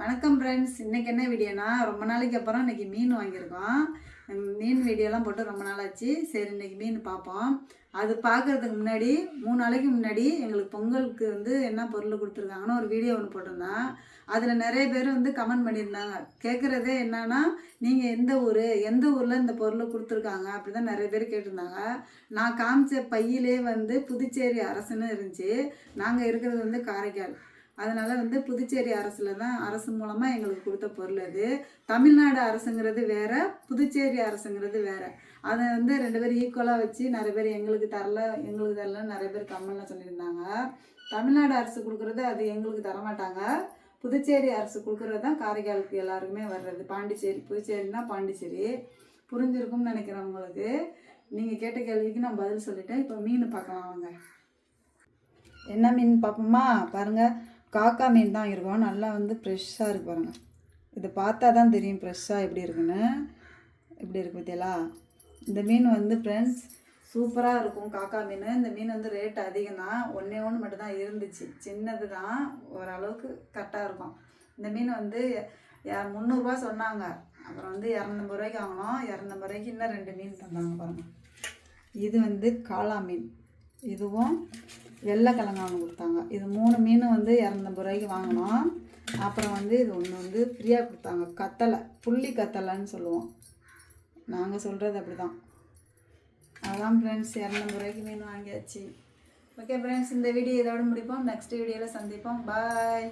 வணக்கம் ஃப்ரெண்ட்ஸ் இன்றைக்கி என்ன வீடியோனா ரொம்ப நாளைக்கு அப்புறம் இன்னைக்கு மீன் வாங்கியிருக்கோம். மீன் வீடியோலாம் போட்டு ரொம்ப நாள் ஆச்சு சரி இன்னைக்கு மீன் பார்ப்போம். அது பார்க்கறதுக்கு முன்னாடி மூணு நாளைக்கு முன்னாடி எங்களுக்கு பொங்கலுக்கு வந்து என்ன பொருள் கொடுத்துருக்காங்கன்னு ஒரு வீடியோ ஒன்று போட்டிருந்தேன் அதில் நிறைய பேர் வந்து கமெண்ட் பண்ணியிருந்தாங்க. கேட்குறதே என்னன்னா நீங்கள் எந்த ஊர் எந்த ஊரில் இந்த பொருள் கொடுத்துருக்காங்க அப்படி தான் நிறைய பேர் கேட்டிருந்தாங்க. நான் காமிச்ச பையிலே வந்து புதுச்சேரி அரசுன்னு இருந்துச்சு. நாங்கள் இருக்கிறது வந்து காரைக்கால். அதனால் வந்து புதுச்சேரி அரசில் தான் அரசு மூலமாக எங்களுக்கு கொடுத்த பொருள் அது. தமிழ்நாடு அரசுங்கிறது வேறு புதுச்சேரி அரசுங்கிறது வேறு. அதை வந்து ரெண்டு பேரும் ஈக்குவலாக வச்சு நிறைய பேர் எங்களுக்கு தரல எங்களுக்கு தரல நிறைய பேர் கம்மல்லாம் சொல்லியிருந்தாங்க. தமிழ்நாடு அரசு கொடுக்குறது அது எங்களுக்கு தரமாட்டாங்க. புதுச்சேரி அரசு கொடுக்குறது தான் காரைக்காலுக்கு எல்லாருக்குமே வர்றது. பாண்டிச்சேரி புதுச்சேரினா பாண்டிச்சேரி. புரிஞ்சிருக்கும்னு நினைக்கிறேன் உங்களுக்கு. நீங்கள் கேட்ட கேள்விக்கு நான் பதில் சொல்லிட்டேன். இப்போ மீன் பார்க்கலாம் வாங்க. என்ன மீன் பார்ப்போமா? பாருங்கள் காக்கா மீன் தான் இருக்கும். நல்லா வந்து ஃப்ரெஷ்ஷாக இருக்கு பாருங்கள் இதை பார்த்தா தான் தெரியும் ஃப்ரெஷ்ஷாக எப்படி இருக்குன்னு. எப்படி இருக்கு பார்த்தீங்களா இந்த மீன் வந்து ஃப்ரெண்ட்ஸ் சூப்பராக இருக்கும் காக்கா மீன். இந்த மீன் வந்து ரேட் அதிகம் தான் ஒன்றே ஒன்று மட்டும் தான் இருந்துச்சு. சின்னது தான் ஓரளவுக்கு கரெக்டாக இருக்கும். இந்த மீன் வந்து முந்நூறுரூவா சொன்னாங்க. அப்புறம் வந்து இரநூத்தம்பது ரூபாய்க்கு வாங்கினோம். இரநூத்தம்பது ரூபாய்க்கு இன்னும் ரெண்டு மீன் தந்தாங்க பாருங்கள் இது வந்து காளா மீன். இதுவும் வெள்ளை கிழங்கானு கொடுத்தாங்க. இது மூணு மீன் வந்து இரநூத்தம்பது ரூபாய்க்கு வாங்கினோம். அப்புறம் வந்து இது ஒன்று வந்து ஃப்ரீயாக கொடுத்தாங்க. கத்தலை புள்ளி கத்தலைன்னு சொல்லுவோம். நாங்கள் சொல்கிறது அப்படி தான் அதான் ஃப்ரெண்ட்ஸ் இரநூத்தம்பது ரூபாய்க்கு மீன் வாங்கியாச்சு. ஓகே ஃப்ரெண்ட்ஸ் இந்த வீடியோ இதோட முடிப்போம். நெக்ஸ்ட் வீடியோவில் சந்திப்போம். பாய்